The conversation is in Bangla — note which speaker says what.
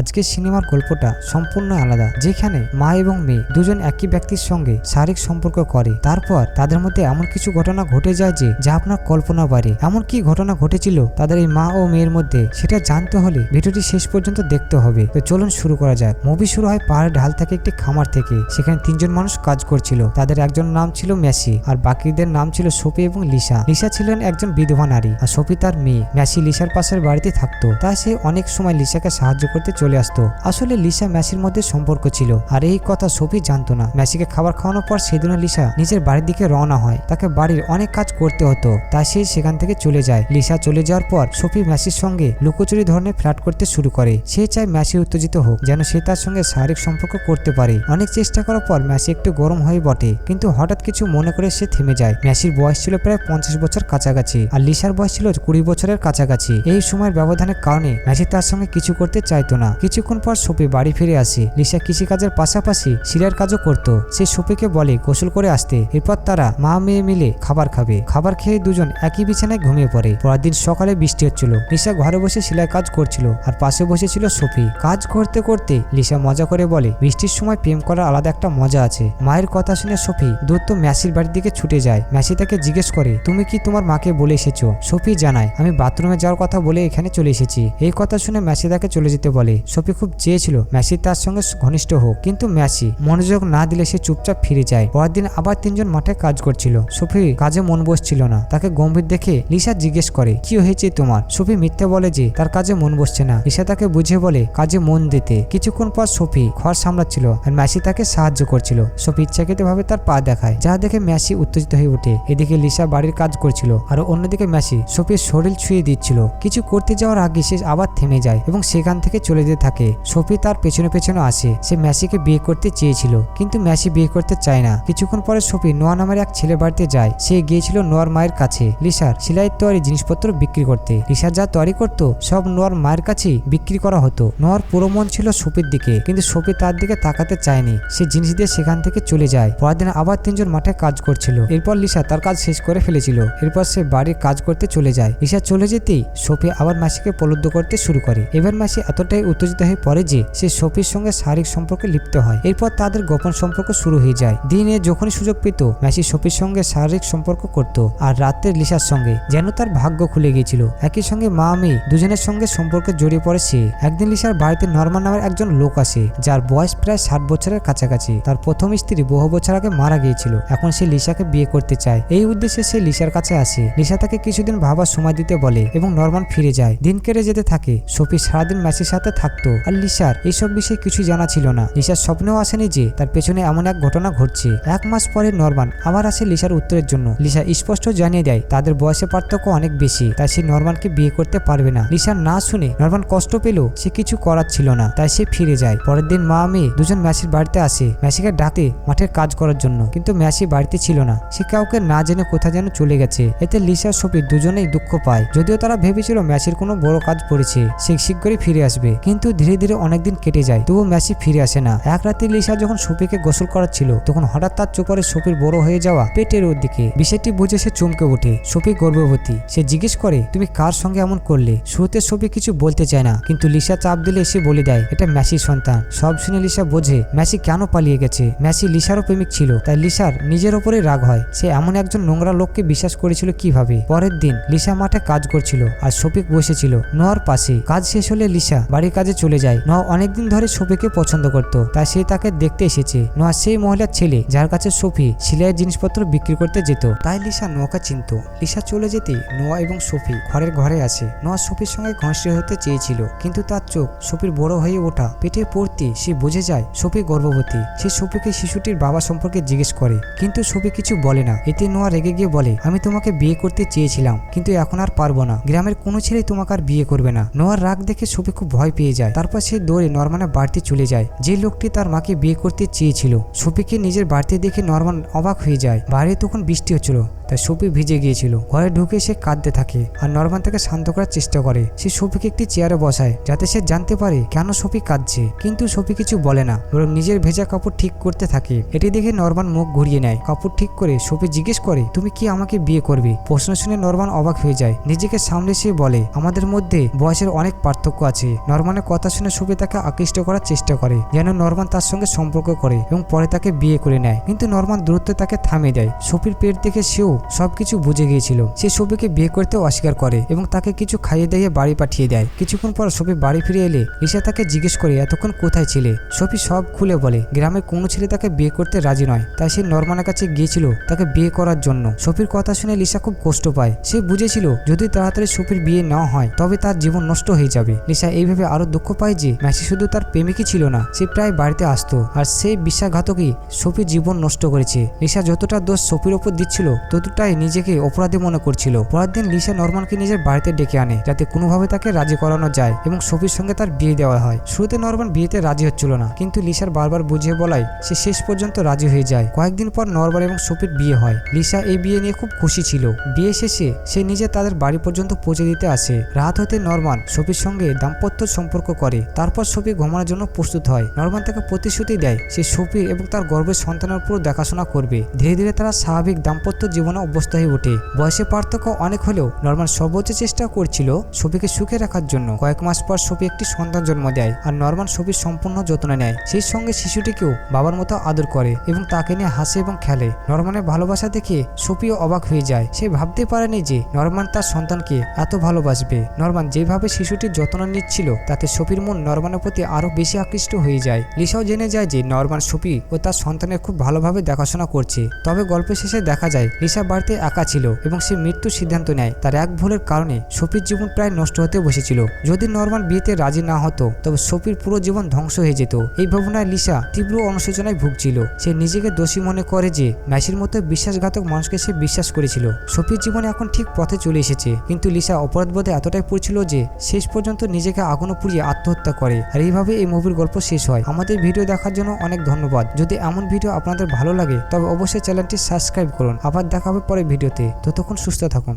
Speaker 1: আজকের সিনেমার গল্পটা সম্পূর্ণ আলাদা, যেখানে মা এবং মেয়ে দুজন একই ব্যক্তির সঙ্গে শারীরিক সম্পর্ক করে। তারপর তাদের মধ্যে এমন কিছু ঘটনা ঘটে যায় যে, যা আপনার কল্পনা বাড়ে। এমন কি ঘটনা ঘটেছিল তাদের এই মা ও মেয়ের মধ্যে, সেটা জানতে হলে ভিডিওটি শেষ পর্যন্ত দেখতে হবে। তো চলুন শুরু করা যাক। মুভি শুরু হয় পাহাড়ের ঢাল থেকে একটি খামার থেকে, সেখানে তিনজন মানুষ কাজ করছিল। তাদের একজন নাম ছিল মেসি আর বাকিদের নাম ছিল সোপি এবং লিসা। লিসা ছিলেন একজন বিধবা নারী, আর সোপি তার মেয়ে। মেসি লিসার পাশের বাড়িতে থাকতো। তাই সে অনেক সময় লিসাকে সাহায্য করতে চলে আসতো। আসলে লিসা মেসির মধ্যে সম্পর্ক ছিল, আর এই কথা সোফি জানতো না। মেসিকে খাবার খাওয়ানোর পর সেদিনও লিসা নিজের বাড়ির দিকে রওনা হয়। তাকে বাড়ির অনেক কাজ করতে হতো, তাই সে সেখান থেকে চলে যায়। লিসা চলে যাওয়ার পর সোফি মেসির সঙ্গে লুকোচুরি ধরনের ফ্ল্যাট করতে শুরু করে। সে চায় মেসি উত্তেজিত হোক, যেন সে তার সঙ্গে শারীরিক সম্পর্ক করতে পারে। অনেক চেষ্টা করার পর মেসি একটু গরম হয়ে বটে, কিন্তু হঠাৎ কিছু মনে করে সে থেমে যায়। মেসির বয়স ছিল প্রায় পঞ্চাশ বছর কাছাকাছি, আর লিসার বয়স ছিল কুড়ি বছরের কাছাকাছি। এই সময়ের ব্যবধানের কারণে মেসি তার সঙ্গে কিছু করতে চাইতো না। কিছুক্ষণ পর সোপি বাড়ি ফিরে আসে। লিসা কৃষিকাজের পাশাপাশি শিলার কাজও করত। সে সোপিকে বলে, গোসল করে আসতে। এরপর তারা মা মেয়ে মিলে খাবার খাবে। খাবার খেয়ে দুজন একই বিছানায় ঘুমিয়ে পড়ে। পরের দিন সকালে বৃষ্টি হচ্ছিল। লিসা ঘরে বসে সেলাই কাজ করছিল আর পাশে বসেছিল সোফি কাজ করতে করতে লিসা মজা করে বলে, বৃষ্টির সময় প্রেম করার আলাদা একটা মজা আছে। মায়ের কথা শুনে সোফি দূরত্ব ম্যাসির বাড়ির দিকে ছুটে যায়। ম্যাসি তাকে জিজ্ঞেস করে, তুমি কি তোমার মাকে বলে এসেছ? সোফি জানায়, আমি বাথরুমে যাওয়ার কথা বলে এখানে চলে এসেছি। এই কথা শুনে ম্যাসি তাকে চলে যেতে বলে। সোফি খুব চেয়েছিল ম্যাসি তার সঙ্গে ঘনিষ্ঠ হোক, কিন্তু ম্যাসি মনোযোগ না দিলে সে চুপচাপ ফিরে যায়। পরের দিন আবার তিনজন মাঠে কাজ করছিল। সোফি কাজে মন বসছিল না। তাকে গম্ভীর দেখে লিসা জিজ্ঞেস করে, কি হয়েছে তোমার? সোফি মিথ্যে বলে যে, তার কাজে মন বসছে না। লিসা তাকে বুঝে বলে, কাজে মন দিতে। কিছুক্ষণ পর সোফি ঘর সামলাচ্ছিল আর ম্যাসি তাকে সাহায্য করছিল। সোফি ইচ্ছাকৃত ভাবে তার পা দেখায়, যা দেখে ম্যাসি উত্তেজিত হয়ে ওঠে। এদিকে লিসা বাড়ির কাজ করছিল, আর অন্যদিকে ম্যাসি সোফির শরীর ছুঁয়ে দিচ্ছিল। কিছু করতে যাওয়ার আগে সে আবার থেমে যায় এবং সেখান থেকে চলে যেতে থাকে। সোফি তার পেছনে পেছনে আসে। সে ম্যাসিকে বিয়ে করতে চেয়েছিল, কিন্তু ম্যাসি বিয়ে করতে চায় না। কিছুক্ষণ পরে সোফি নোয়া নামের এক ছেলে বাড়িতে যায়। সে গিয়েছিল নোয়ার মায়ের কাছে। লিসার, সেলাই তৈরি জিনিসপত্র বিক্রি করতে। লিসা যা তৈরি করত, সব নোয়ার মায়ের কাছেই বিক্রি করা হতো। নোয়ার পুরো মন ছিল সোফির দিকে, কিন্তু সোফি তার দিকে তাকাতে চায়নি। সে জিনিস দিয়ে সেখান থেকে চলে যায়। পরের দিন আবার তিনজন মাঠে কাজ করছিল। এরপর লিসা তার কাজ শেষ করে ফেলেছিল। এরপর সে বাড়ির কাজ করতে চলে যায়। লিসা চলে যেতেই সোফি আবার মাসিকে প্রলুব্ধ করতে শুরু করে। এবার মাসি এতটাই উত্তেজিত হয়ে পড়ে যে সে সোফির সঙ্গে শারীরিক সম্পর্কে লিপ্ত হয়। এরপর তাদের গোপন সম্পর্ক শুরু হয়ে যায়। দিনে যখনই সুযোগ পেত ম্যাসি সোফির সঙ্গে শারীরিক সম্পর্ক করত আর রাত্রে লিসার সঙ্গে, যেন তার ভাগ্য খুলে গিয়েছিল। একই সঙ্গে মা মেয়ে দুজনের সঙ্গে সম্পর্কে জড়িয়ে পড়ে সে। একদিন লিসার বাড়িতে নর্মান নামের একজন লোক আসে, যার বয়স প্রায় ষাট বছরের কাছাকাছি। তার প্রথম স্ত্রী বহু বছর আগে মারা গিয়েছিল। এখন সে লিসাকে বিয়ে করতে চায়। এই উদ্দেশ্যে সে লিসার কাছে আসে। লিসা তাকে কিছুদিন ভাবার সময় দিতে বলে এবং নর্মান ফিরে যায়। দিন কেটে যেতে থাকে। সোফি সারাদিন ম্যাসির সাথে থাকতো। আর লিসার এইসব বিষয়ে কিছু জানা ছিল না। লিসার স্বপ্নেও আসেনি যে তার পেছনে এমন এক ঘটনা ঘটছে। এক মাস পরে নরমান আবার আসে লিসার উত্তরের জন্য। লিসা স্পষ্ট জানিয়ে দেয়, তাদের বয়সে পার্থক্য অনেক বেশি, তাই সে নরমানকে বিয়ে করতে পারবে না। লিসার না শুনে নরমান কষ্ট পেল সে কিছু করার ছিল না, তাই সে ফিরে যায়। পরের দিন মা মেয়ে দুজন ম্যাসির বাড়িতে আসে, ম্যাসিকে ডাকে মাঠের কাজ করার জন্য। কিন্তু ম্যাসি বাড়িতে ছিল না। সে কাউকে না জেনে কোথায় যেন চলে গেছে। এতে লিসা সফি দুজনেই দুঃখ পায়। যদিও তারা ভেবেছিল ম্যাসির কোনো বড় কাজ পড়েছে, সে শীঘ্রই ফিরে আসবে। কিন্তু ধীরে ধীরে অনেকদিন কেটে যায় তবু ম্যাসি ফিরে আসে না। এক রাতে লিসা যখন সুপিকে গোসল করাচ্ছিল, তখন হঠাৎ তার চোপরে সুপির বড় হয়ে যাওয়া পেটের ওর দিকে বিষয়টি বুঝে সে চমকে ওঠে। সুপি গর্ভবতী। সে জিজ্ঞেস করে, তুমি কার সঙ্গে এমন করলে? শুরুতে সুপি কিছু বলতে চায় না, কিন্তু লিসা চাপ দিলে সে বলে দেয়, এটা ম্যাসির সন্তান। সব শুনে লিসা বোঝে ম্যাসি কেন পালিয়ে গেছে? ম্যাসি লিসারও প্রেমিক ছিল, তাই লিসার নিজের ওপরে রাগ হয়। সে এমন একজন নোংরা লোককে বিশ্বাস করেছিল কীভাবে? পরের দিন লিসা মাঠে কাজ করছিল, আর শফিক বসেছিল। নোয়ার পাশে। কাজ শেষ হলে লিসা বাড়ির কাজে চলে যায়। নোয়া অনেকদিন ধরে শফিকে পছন্দ করত, তাই সে তাকে দেখতে এসেছে। নোয়া সেই মহিলার ছেলে, যার কাছে সফি সিলাইয়ের জিনিসপত্র বিক্রি করতে যেত। তাই লিসা নোয়াকে চিনত। লিসা চলে যেতে নোয়া এবং সফি ঘরের ঘরে আসে নোয়া সফির সঙ্গে ঘনিষ্ঠ হতে চেয়েছিল, কিন্তু তার চোখ সফির বড় হয়ে ওঠা, পেটে পড়তে সে বুঝে যায় সফি গর্ভবতী। সে সফিকে শিশুটির বাবা সম্পর্কে জিজ্ঞেস করে, কিন্তু সফি কিছু বলে না। এতে নোয়া রেগে গিয়ে বলে, আমি তোমাকে বিয়ে করতে চেয়েছিলাম, কিন্তু এখন আর পারব না। গ্রামের কোনো ছেলে তোমাকে আর বিয়ে করবে না। নোয়ার রাগ দেখে সফি খুব ভয় পেয়ে যায়। তারপর সে দৌড়ে নরমানের বাড়িতে চলে যায়। যে লোকটি তার মাকে বিয়ে করতে চেয়েছিল, সফিকে নিজের বাড়িতে দেখে নরমান অবাক হয়ে যায়। বাইরে তখন বৃষ্টি হচ্ছিল, তাই সফি ভিজে গিয়েছিল। ঘরে ঢুকে সে কাঁদতে থাকে আর নরমান তাকে শান্ত করার চেষ্টা করে। সে সফিকে একটি চেয়ারে বসায়, যাতে সে জানতে পারে কেন সফি কাঁদছে। কিন্তু সফি কিছু বলে না, বরং নিজের ভেজা কাপড় ঠিক করতে থাকে। এটি দেখে নরমান মুখ ঘুরিয়ে নেয়। কাপড় ঠিক করে সফি জিজ্ঞেস করে, তুমি কি আমাকে বিয়ে করবে? প্রশ্ন শুনে নরমান অবাক হয়ে যায়। নিজেকে সামলে সে বলে, আমাদের মধ্যে বয়সের অনেক পার্থক্য আছে। নরমানের কথা শুনে সফি তাকে আকৃষ্ট করার চেষ্টা করে, যেন নরমান তার সঙ্গে সম্পর্ক করে এবং পরে তাকে বিয়ে করে নেয়। কিন্তু নরমান দূরত্ব তাকে থামিয়ে দেয়। সফির পেট দেখে সেও সবকিছু বুঝে গিয়েছিল। সে সফিকে বিয়ে করতে অস্বীকার করে এবং তাকে কিছু খাইয়ে দিয়ে বাড়ি পাঠিয়ে দেয়। কিছুক্ষণ পর সফি বাড়ি ফিরে এলে লিসা তাকে জিজ্ঞেস করে, এতক্ষণ কোথায় ছিলে? সফি সব খুলে বলে গ্রামের কোনো ছেলে তাকে বিয়ে করতে রাজি নয়। তাই সে নরমানের কাছে গিয়েছিল তাকে বিয়ে করার জন্য। সফির কথা শুনে লিসা খুব কষ্ট পায়। সে বুঝেছিল, যদি তাড়াতাড়ি সফির বিয়ে না হয়, তবে তার জীবন নষ্ট হয়ে যাবে। লিসা এইভাবে আরও দুঃখ পায় যে ম্যাসি শুধু তার প্রেমিকই ছিল না, সে প্রায় বাড়িতে আসতো। আর সেই বিশ্বাসঘাতকই সফির জীবন নষ্ট করেছে। লিসা যতটা দোষ সফির ওপর দিচ্ছিল, ততটাই নিজেকে অপরাধী মনে করছিল। পরের দিন লিসা নরমানকে নিজের বাড়িতে ডেকে আনে, যাতে কোনোভাবে তাকে রাজি করানো যায় এবং সফির সঙ্গে তার বিয়ে দেওয়া হয়। শুরুতে নরমান বিয়েতে রাজি হচ্ছিল না, কিন্তু লিসার বারবার বুঝিয়ে বলায় সে শেষ পর্যন্ত রাজি হয়ে যায়। কয়েকদিন পর নরমান এবং সফির বিয়ে হয়। লিসা এই বিয়ে নিয়ে খুব খুশি ছিল। বিয়ে শেষে সে নিজে তাদের বাড়ি পর্যন্ত পৌঁছে দিতে আসে। রাত হতে নরমান সফির সঙ্গে দাম্পত্য সম্পর্ক করে। তারপর সফি ঘুমানোর জন্য প্রস্তুত হয়। নরমান তাকে প্রতিশ্রুতি দেয়। সে সফি এবং তার গর্ভের সন্তানের উপর দেখাশোনা করবে। ধীরে ধীরে তারা স্বাভাবিক দাম্পত্য জীবনে অভ্যস্ত হয়ে ওঠে। বয়সে পার্থক্য অনেক হলেও নরমান সর্বোচ্চ চেষ্টা করছিল সফিকে সুখে রাখার জন্য। কয়েক মাস পর সফি একটি সন্তান জন্ম দেয় আর নরমান সফির সম্পূর্ণ যত্ন নেয়। সেই সঙ্গে শিশুটিকেও বাবার মতো আদর করে এবং তাকে নিয়ে হাসে এবং খেলে। নরমানের ভালোবাসা দেখে সফিও অবাক হয়ে যায়। সে ভাবতে পারেনি যে নরমান তার সন্তানকে এত ভালোবাসবে। নরমান যেভাবে শিশুটির যত্ন নিচ্ছিল, তাতে সফির মন নরমানের প্রতি আরও বেশি আকৃষ্ট হয়ে যায়। লিসাও জেনে যায় যে নরমান সফি ও তার সন্তানের খুব ভালোভাবে দেখাশোনা করছে। তবে গল্পের শেষে দেখা যায়, লিসা বাড়িতে একা ছিল এবং সে মৃত্যুর সিদ্ধান্ত নেয়। তার এক ভুলের কারণে সফির জীবন প্রায় নষ্ট হতে বসেছিল। যদি নরমান বিয়েতে রাজি না হতো, তবে সফির পুরো জীবন ধ্বংস হয়ে যেত। এই ভাবনায় লিসা তীব্র অনুশোচনায় ভুগছিল। সে নিজেকে দোষী মনে করে যে ম্যাসির মতো বিশ্বাসঘাতক মানুষকে সে বিশ্বাস করেছিল। সফির জীবনে এখন ঠিক পথে চলে এসেছে। কিন্তু লিসা অপরাধবোধে এতটাই পড়ছিল যে শেষ পর্যন্ত নিজেকে আগুনে পুড়িয়ে আত্মহত্যা করে। আর এইভাবে এই মুভির গল্প শেষ হয়। আমাদের ভিডিও দেখার জন্য অনেক ধন্যবাদ। যদি এমন ভিডিও আপনাদের ভালো লাগে, তবে অবশ্যই চ্যানেলটি সাবস্ক্রাইব করুন। আবার দেখা হবে পরে ভিডিওতে। ততক্ষণ সুস্থ থাকুন।